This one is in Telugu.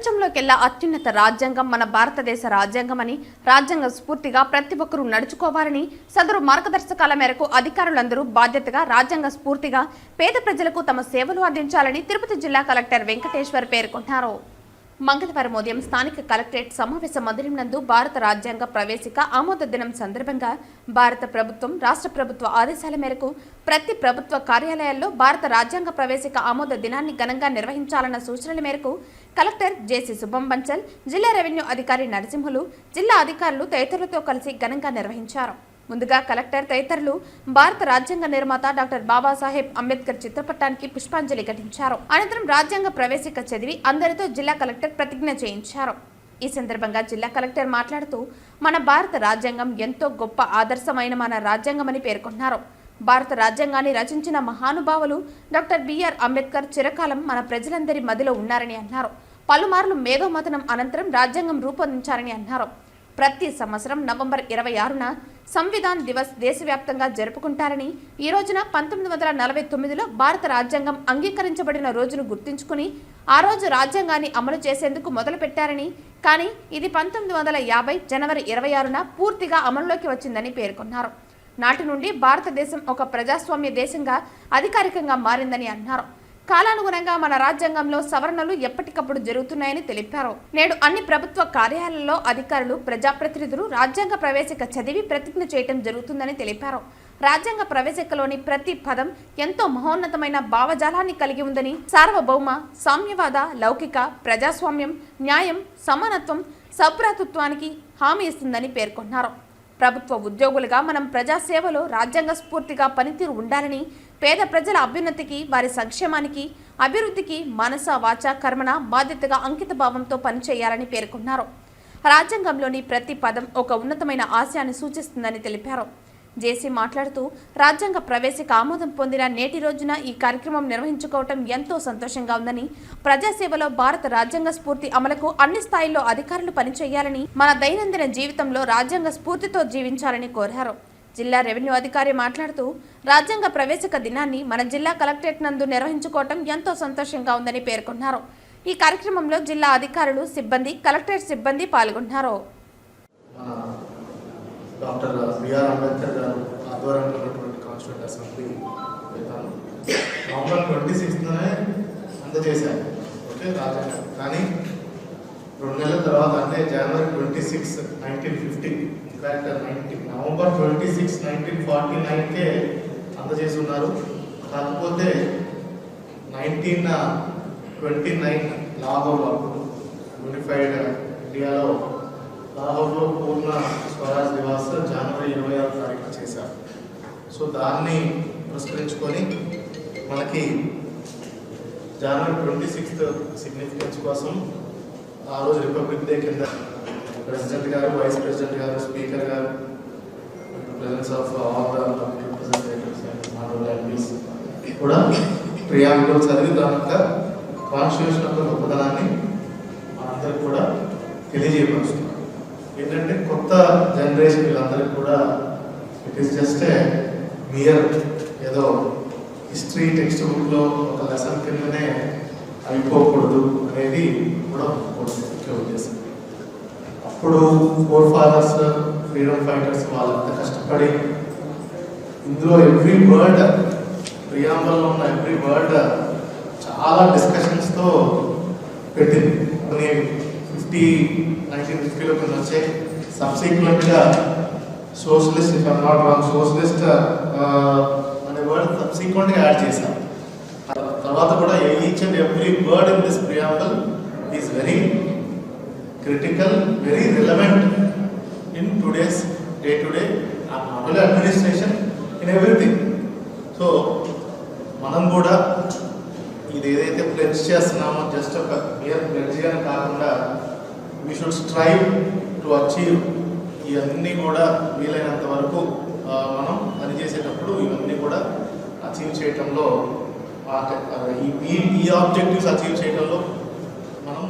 ప్రపంచంలోకెల్లా అత్యున్నత రాజ్యాంగం మన భారతదేశ రాజ్యాంగమని రాజ్యాంగ స్ఫూర్తిగా ప్రతి ఒక్కరూ నడుచుకోవాలని సదరు మార్గదర్శకాల మేరకు అధికారులందరూ బాధ్యతగా రాజ్యాంగ స్ఫూర్తిగా పేద ప్రజలకు తమ సేవలు అందించాలని తిరుపతి జిల్లా కలెక్టర్ వెంకటేశ్వర్ పేర్కొన్నారు. మంగళవారం ఉదయం స్థానిక కలెక్టరేట్ సమావేశ మందిరం నందు భారత రాజ్యాంగ ప్రవేశిక ఆమోద దినం సందర్భంగా భారత ప్రభుత్వం రాష్ట్ర ప్రభుత్వ ఆదేశాల మేరకు ప్రతి ప్రభుత్వ కార్యాలయాల్లో భారత రాజ్యాంగ ప్రవేశిక ఆమోద దినాన్ని ఘనంగా నిర్వహించాలన్న సూచనల మేరకు కలెక్టర్ జేసీ శుభం బన్సల్ జిల్లా రెవెన్యూ అధికారి నరసింహులు జిల్లా అధికారులు తదితరులతో కలిసి ఘనంగా నిర్వహించారు. ముందుగా కలెక్టర్ తదితరులు భారత రాజ్యాంగ నిర్మాత డాక్టర్ బాబాసాహెబ్ అంబేద్కర్ చిత్రపటానికి పుష్పాంజలి ఘటించారు. అనంతరం రాజ్యాంగ ప్రవేశిక చదివి అందరితో జిల్లా కలెక్టర్ ప్రతిజ్ఞ చేయించారు. ఈ సందర్భంగా జిల్లా కలెక్టర్ మాట్లాడుతూ మన భారత రాజ్యాంగం ఎంతో గొప్ప ఆదర్శమైన మన రాజ్యాంగమని పేర్కొన్నారు. భారత రాజ్యాంగాన్ని రచించిన మహానుభావులు డాక్టర్ బిఆర్ అంబేద్కర్ చిరకాలం మన ప్రజలందరి మదిలో ఉన్నారని అన్నారు. పలుమార్లు మేధోమథనం అనంతరం రాజ్యాంగం రూపొందించారని అన్నారు. ప్రతి సంవత్సరం నవంబర్ ఇరవై ఆరున సంవిధాన్ దివస్ దేశవ్యాప్తంగా జరుపుకుంటారని ఈ రోజున పంతొమ్మిది వందల నలభై తొమ్మిదిలో భారత రాజ్యాంగం అంగీకరించబడిన రోజును గుర్తుంచుకుని ఆ రోజు రాజ్యాంగాన్ని అమలు చేసేందుకు మొదలుపెట్టారని కానీ ఇది పంతొమ్మిది వందల యాభై జనవరి ఇరవై ఆరున పూర్తిగా అమలులోకి వచ్చిందని పేర్కొన్నారు. నాటి నుండి భారతదేశం ఒక ప్రజాస్వామ్య దేశంగా అధికారికంగా మారిందని అన్నారు. కాలానుగుణంగా మన రాజ్యాంగంలో సవరణలు ఎప్పటికప్పుడు జరుగుతున్నాయని తెలిపారు. నేడు అన్ని ప్రభుత్వ కార్యాలయాల్లో అధికారులు ప్రజాప్రతినిధులు రాజ్యాంగ ప్రవేశిక చదివి ప్రతిజ్ఞ చేయటం జరుగుతుందని తెలిపారు. రాజ్యాంగ ప్రవేశికలోని ప్రతి పదం ఎంతో మహోన్నతమైన భావజాలాన్ని కలిగి ఉందని సార్వభౌమ సామ్యవాద లౌకిక ప్రజాస్వామ్యం న్యాయం సమానత్వం సభ్రాతృత్వానికి హామీ ఇస్తుందని పేర్కొన్నారు. ప్రభుత్వ ఉద్యోగులుగా మనం ప్రజాసేవలో రాజ్యాంగ స్ఫూర్తిగా పనితీరు ఉండాలని పేద ప్రజల అభ్యున్నతికి వారి సంక్షేమానికి అభివృద్ధికి మనస వాచ కర్మణ బాధ్యతగా అంకిత భావంతో పనిచేయాలని పేర్కొన్నారు. రాజ్యాంగంలోని ప్రతి పదం ఒక ఉన్నతమైన ఆశయాన్ని సూచిస్తుందని తెలిపారు. జేసీ మాట్లాడుతూ రాజ్యాంగ ప్రవేశిక ఆమోదం పొందిన నేటి రోజున ఈ కార్యక్రమం నిర్వహించుకోవటం ఎంతో సంతోషంగా ఉందని ప్రజాసేవలో భారత రాజ్యాంగ స్ఫూర్తి అమలుకు అన్ని స్థాయిల్లో అధికారులు పనిచేయాలని మన దైనందిన జీవితంలో రాజ్యాంగ స్ఫూర్తితో జీవించాలని కోరారు. జిల్లా రెవెన్యూ అధికారి మాట్లాడుతూ రాజ్యాంగ ప్రవేశిక దినాన్ని మన జిల్లా కలెక్టరేట్ నందు నిర్వహించుకోవటం ఎంతో సంతోషంగా ఉందని పేర్కొన్నారు. ఈ కార్యక్రమంలో జిల్లా అధికారులు సిబ్బంది కలెక్టరేట్ సిబ్బంది పాల్గొన్నారు. డాక్టర్ బిఆర్ అంబేద్కర్ గారు ఆధ్వర్యంలో ఉన్నటువంటి అసెంబ్లీ నవంబర్ ట్వంటీ సిక్స్త్నే అందజేశారు. ఓకే రాజ్యాంగం. కానీ రెండు నెలల తర్వాత అంటే జనవరి twenty six nineteen fifty in fact nineteen November twenty six nineteen forty నైన్కే అందజేసి ఉన్నారు కాకపోతే నైన్టీన్ ట్వంటీ నైన్ లాహోర్లో యూనిఫైడ్ ఇండియాలో లాహోర్లో పూర్ణ స్వరాజ్ దివాస్ జనవరి ఇరవై ఆరు తారీఖున చేశారు. సో దాన్ని పురస్కరించుకొని మనకి జనవరి ట్వంటీ సిక్స్త్ సిగ్నిఫికెన్స్ కోసం ఆ రోజు రిపబ్లిక్ డే కింద ప్రెసిడెంట్ గారు వైస్ ప్రెసిడెంట్ గారు స్పీకర్ గారు presence of all the representatives and MPs కూడా ప్రియాంబుల్ చదివి దాని యొక్క కాన్స్టిట్యూషన్ యొక్క గొప్పదనాన్ని మనందరికి కూడా తెలియజేయపరుస్తున్నాం ఏంటంటే కొత్త జనరేషన్ వీళ్ళందరికీ కూడా it is just a mere ఏదో హిస్టరీ టెక్స్ట్ బుక్లో ఒక లెసన్ కిందనే అయిపోకూడదు అనేది కూడా అప్పుడు ఫోర్ ఫాదర్స్ ఫ్రీడమ్ ఫైటర్స్ వాళ్ళంతా కష్టపడి ఇందులో ఎవ్రీ వర్డ్ ప్రియాంబల్లో ఉన్న ఎవ్రీ వర్డ్ చాలా డిస్కషన్స్తో పెట్టింది. కొన్ని ఫిఫ్టీ నైన్టీన్ ఫిఫ్టీలో కొన్ని వచ్చాయి. సబ్సిక్వెంట్గా socialist if I'm not wrong socialist అనే వర్డ్ సబ్సిక్వెంట్గా యాడ్ చేశాం. తర్వాత కూడా each and every word in this preamble is very critical very relevant in today's day to day not administration in everything so మనం కూడా ఇది ఏదైతే ప్లెడ్జ్ చేస్తున్నామో జస్ట్ ఒక మియర్ ప్లెడ్జ్గానే కాకుండా we should strive to achieve ఇవన్నీ కూడా వీలైనంత వరకు మనం పనిచేసేటప్పుడు ఇవన్నీ కూడా అచీవ్ చేయటంలో ఈ ఈ- ఆబ్జెక్టివ్స్ అచీవ్ చేయడంలో మనం